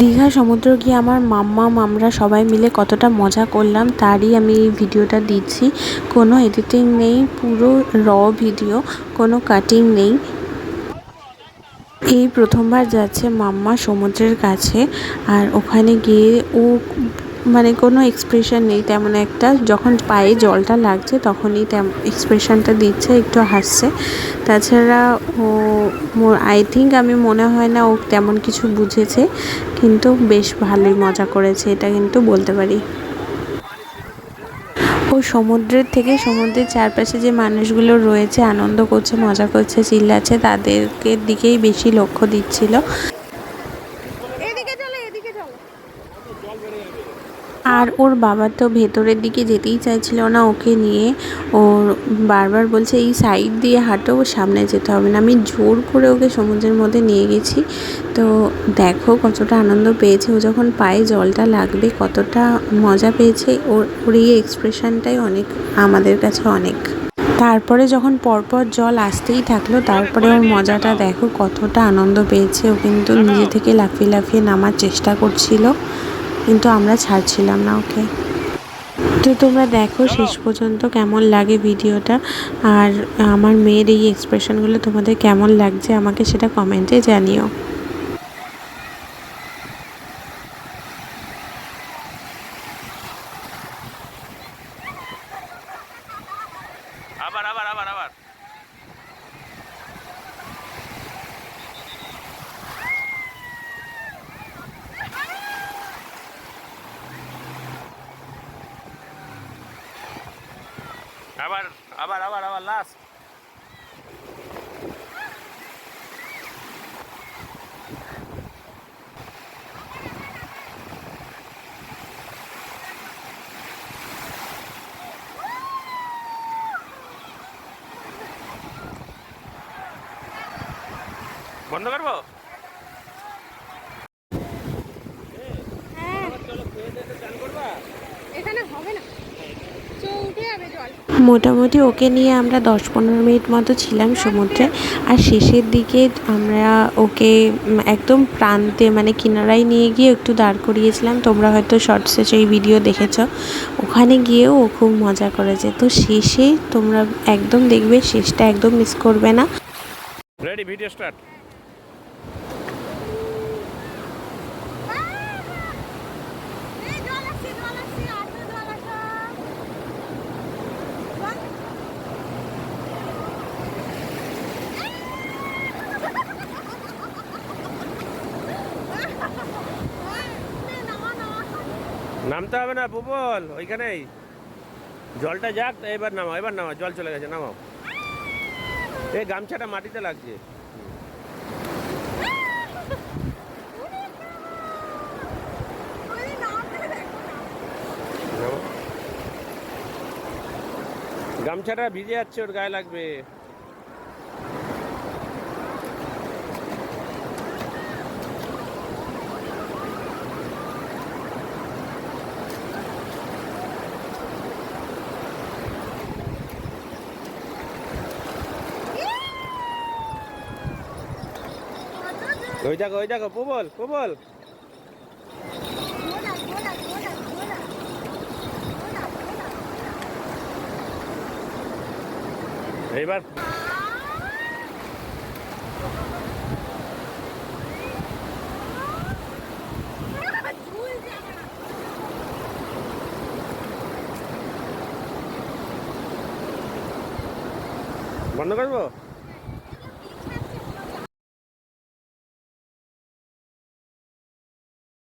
দীঘা সমুদ্র গিয়ে আমার মাম্মা, মামরা সবাই মিলে কতটা মজা করলাম তারই আমি এই ভিডিওটা দিচ্ছি। কোনো এডিটিং নেই, পুরো র ভিডিও কোনো কাটিং নেই। এই প্রথমবার যাচ্ছে মাম্মা সমুদ্রের কাছে আর ওখানে গিয়ে ও মানে কোনো এক্সপ্রেশন নেই, তেমন একটা। যখন পায়ে জলটা লাগছে তখনই এক্সপ্রেশনটা দিচ্ছে, একটু হাসছে। তাছাড়া ও আই থিঙ্ক আমি মনে হয় না ও তেমন কিছু বুঝেছে, কিন্তু বেশ ভালোই মজা করেছে, এটা কিন্তু বলতে পারি। ও সমুদ্রের থেকে সমুদ্রের চারপাশে যে মানুষগুলো রয়েছে, আনন্দ করছে, মজা করছে, চিল্লাচ্ছে, তাদেরকে দিকেই বেশি লক্ষ্য দিচ্ছিল এদিকে চলো এদিকে চলো আর ওর বাবা তো ভেতরের দিকে যেতেই চাইছিল না ওকে নিয়ে। ওর বারবার বলছে, এই সাইড দিয়ে হাঁটো, সামনে যেতে হবে না। আমি জোর করে ওকে সমুদ্রের মধ্যে নিয়ে গেছি। তো দেখো কতটা আনন্দ পেয়েছে। ও যখন পায়ে জলটা লাগবে, কতটা মজা পেয়েছে। ওর ওর এই এক্সপ্রেশনটাই অনেক, আমাদের কাছে অনেক। তারপরে যখন পরপর জল আসতেই থাকল, তারপরে ওর মজাটা দেখো কতটা আনন্দ পেয়েছে। ও কিন্তু নিজে থেকে লাফিয়ে লাফিয়ে নামার চেষ্টা করছিল। কিন্তু আমরা ছাড়ছিলাম না ওকে? তো তোমরা দেখো শেষ পর্যন্ত কেমন লাগে ভিডিওটা। আর আমার মেয়ের এই এক্সপ্রেশনগুলো তোমাদের কেমন লাগছে আমাকে সেটা কমেন্টে জানিও। আবার আবার আবার আবার। Abar, abar, abar, abar, las. বন্ধ করবো মোটামুটি ওকে নিয়ে আমরা দশ পনেরো মিনিট মতো ছিলাম সমুদ্রে। আর শেষের দিকে আমরা ওকে একদম প্রান্তে মানে কিনারায় নিয়ে গিয়ে একটু দাঁড় করিয়েছিলাম। তোমরা হয়তো শর্টসে সেই ভিডিও দেখেছ, ওখানে গিয়েও ও খুব মজা করেছে। তো শেষে তোমরা একদম দেখবে, শেষটা একদম মিস করবে না। রেডি ভিডিও স্টার্ট এই জল আসছে জল আসছে আসো জল আসো জল নামা নামা নামতে হবে না পুবল ওইখানেই। জলটা যাক এবার নামাও এবার নামাও, জল চলে গেছে, নামাও। এই গামছাটা মাটিতে লাগছে। গামছাটা ভিজে যাচ্ছে, ওর গায়ে লাগবে। ওই দেখো ওই দেখো প্রবল প্রবল। এইবার বন্ধ করব?